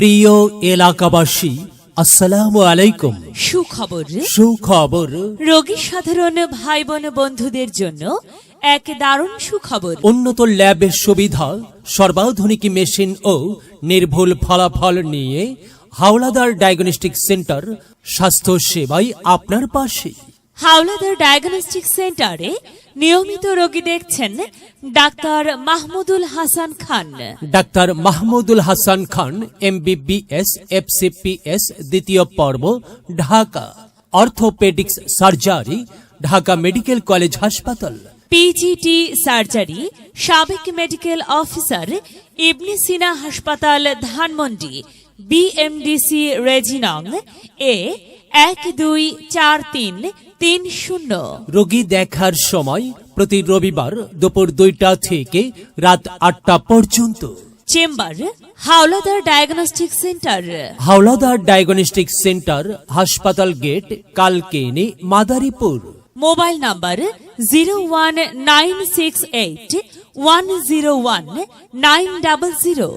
প্রিয় এলাকাবাসী আসসালামু আলাইকুম। সুখবর? সুখবর। রোগী সাধারণ ভাই বোন বন্ধুদের জন্য এক দারুণ সুখবর। উন্নত ল্যাবের সুবিধা সর্বাধুনিক মেশিন ও নির্ভুল ফলাফল নিয়ে হাওলাদার ডায়াগনস্টিক সেন্টার স্বাস্থ্য সেবাই আপনার পাশে। হাওলাদার ডায়াগনস্টিক সেন্টারে নিয়মিত রোগী দেখছেন doctor Mahmudul Hasan Khan. Doctor Mahmudul Hasan Khan MBBS FCPS দ্বিতীয় পর্ব Dhaka. Orthopaedics surgery Dhaka medical college হাসপাতাল। পিজিটি সার্জারি সাবেক মেডিকেল অফিসার ইবনে সিনা হাসপাতাল ধানমন্ডি বিএমডিসি রেজিনং এ এক দুই চার তিন তিন শূন্য রোগী দেখার সময় প্রতি রবিবার দুপুর দুইটা থেকে রাত আটটা পর্যন্ত। Chamber Howlader diagnostic centre. Howlader diagnostic centre হাসপাতাল gate Kalkini Madaripur. Mobile number zero one nine six eight one zero one nine double zero.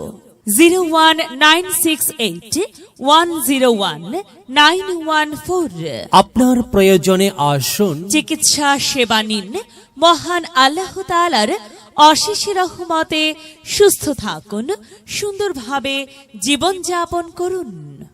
Zero one nine six eight one zero one nine one four আপনার প্রয়োজনে আসুন। চিকিৎসা সেবা নিন। মহান আল্লাহ তালার অশেষ রহমতে সুস্থ থাকুন সুন্দরভাবে জীবনযাপন করুন।